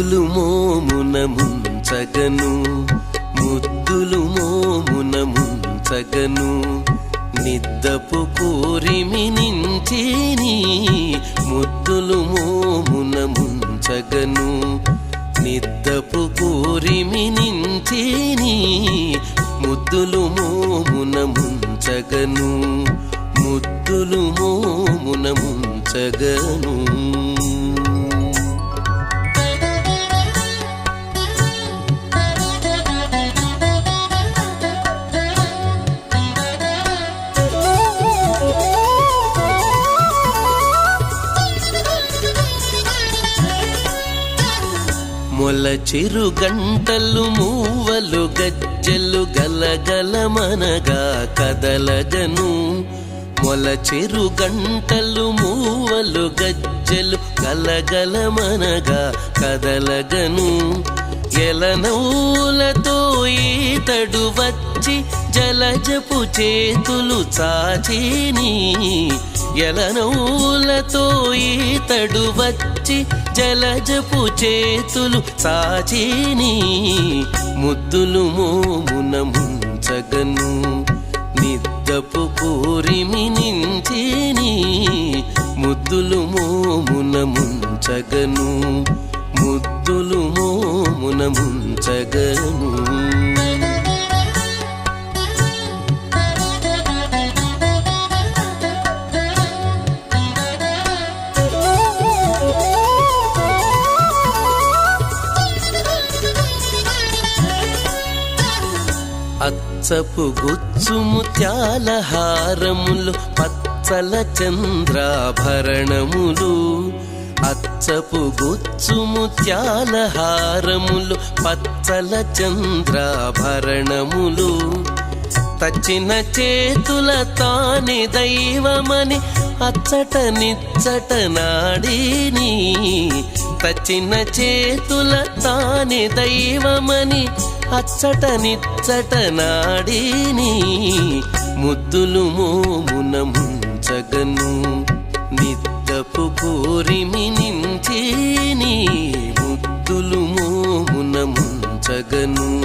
ముద్దులు మోమున ముంచగను. ముద్దులు మోమున ముంచగను. నిద్దపు కోరిమి నించేని ముద్దులు మోమున ముంచగను. నిద్దపు కోరిమి నించేని ముద్దులు మోమున ముంచగను. ముద్దులు మోమున ముంచగను. మొల చిరు గంటలు మూవలు గజ్జలు గలగలమనగా కదలగను మొల చెరు గంటలు మూవలు గజ్జలు గలగలమనగా కదలగను ఎలనూలతో ఇతడు వచ్చి జలజపు చేతులు చాచిని ఎలనౌలతో ఇతడు వచ్చి జలజపు చేతులు చాచిని ముద్దులు మోమున ముంచగను. నిద్దపు పూరిమి నించిని ముద్దులు మోమున ముంచగను. ముద్దులు మోమున ముంచగను. అచ్చపు గుచ్చు ముత్యాల హారములు పచ్చల చంద్రాభరణములు. అచ్చపు గుచ్చు ముత్యాల హారములు పచ్చల చంద్రాభరణములు. తచ్చిన చేతుల తాని దైవమని అచ్చట నిచ్చట నాడిని. తచ్చిన చేతుల తాని దైవమని అచ్చట నిచ్చట నాడీని ముద్దులు మోమున ముంచగను. నిద్దపు పూరిమి నించేని ముద్దులు మోమున ముంచగను.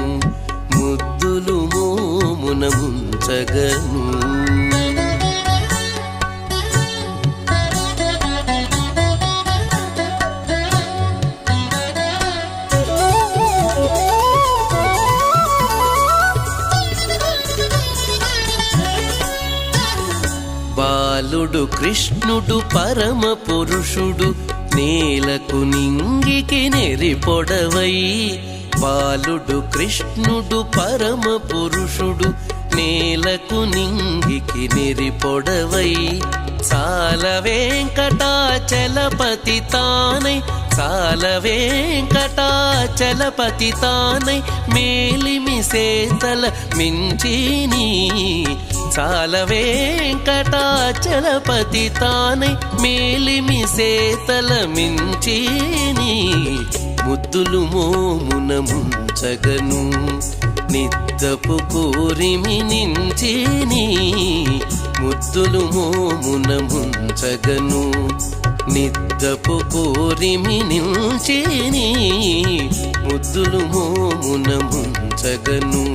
ముద్దులు మోమున ముంచగను. బాలుడు కృష్ణుడు పరమ పురుషుడు నేలకు నింగికి నెరిపొడవై బాలుడు కృష్ణుడు పరమ పురుషుడు నేలకు నింగికి నెరిపొడవై సాల వెంకటాచలపతి తానై సాల వెంకటాచలపతి తానై మేలిమి సేతల మించిని సాల వెంకటాచలపతి తానై మేలిమి సేతల మించిని ముద్దులు మోమున ముంచగను నిద్దపు కోరిమి నించిని ముద్దులు మోమున ముంచగను. నిద్దపు కోరిమి నిల్చేని ముద్దులు మోమున ముంచగను.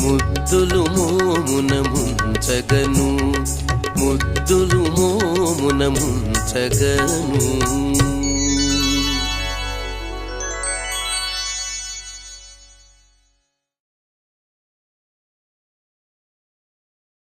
ముద్దులు మోమున ముంచగను. ముద్దులు మోమున ముంచగను.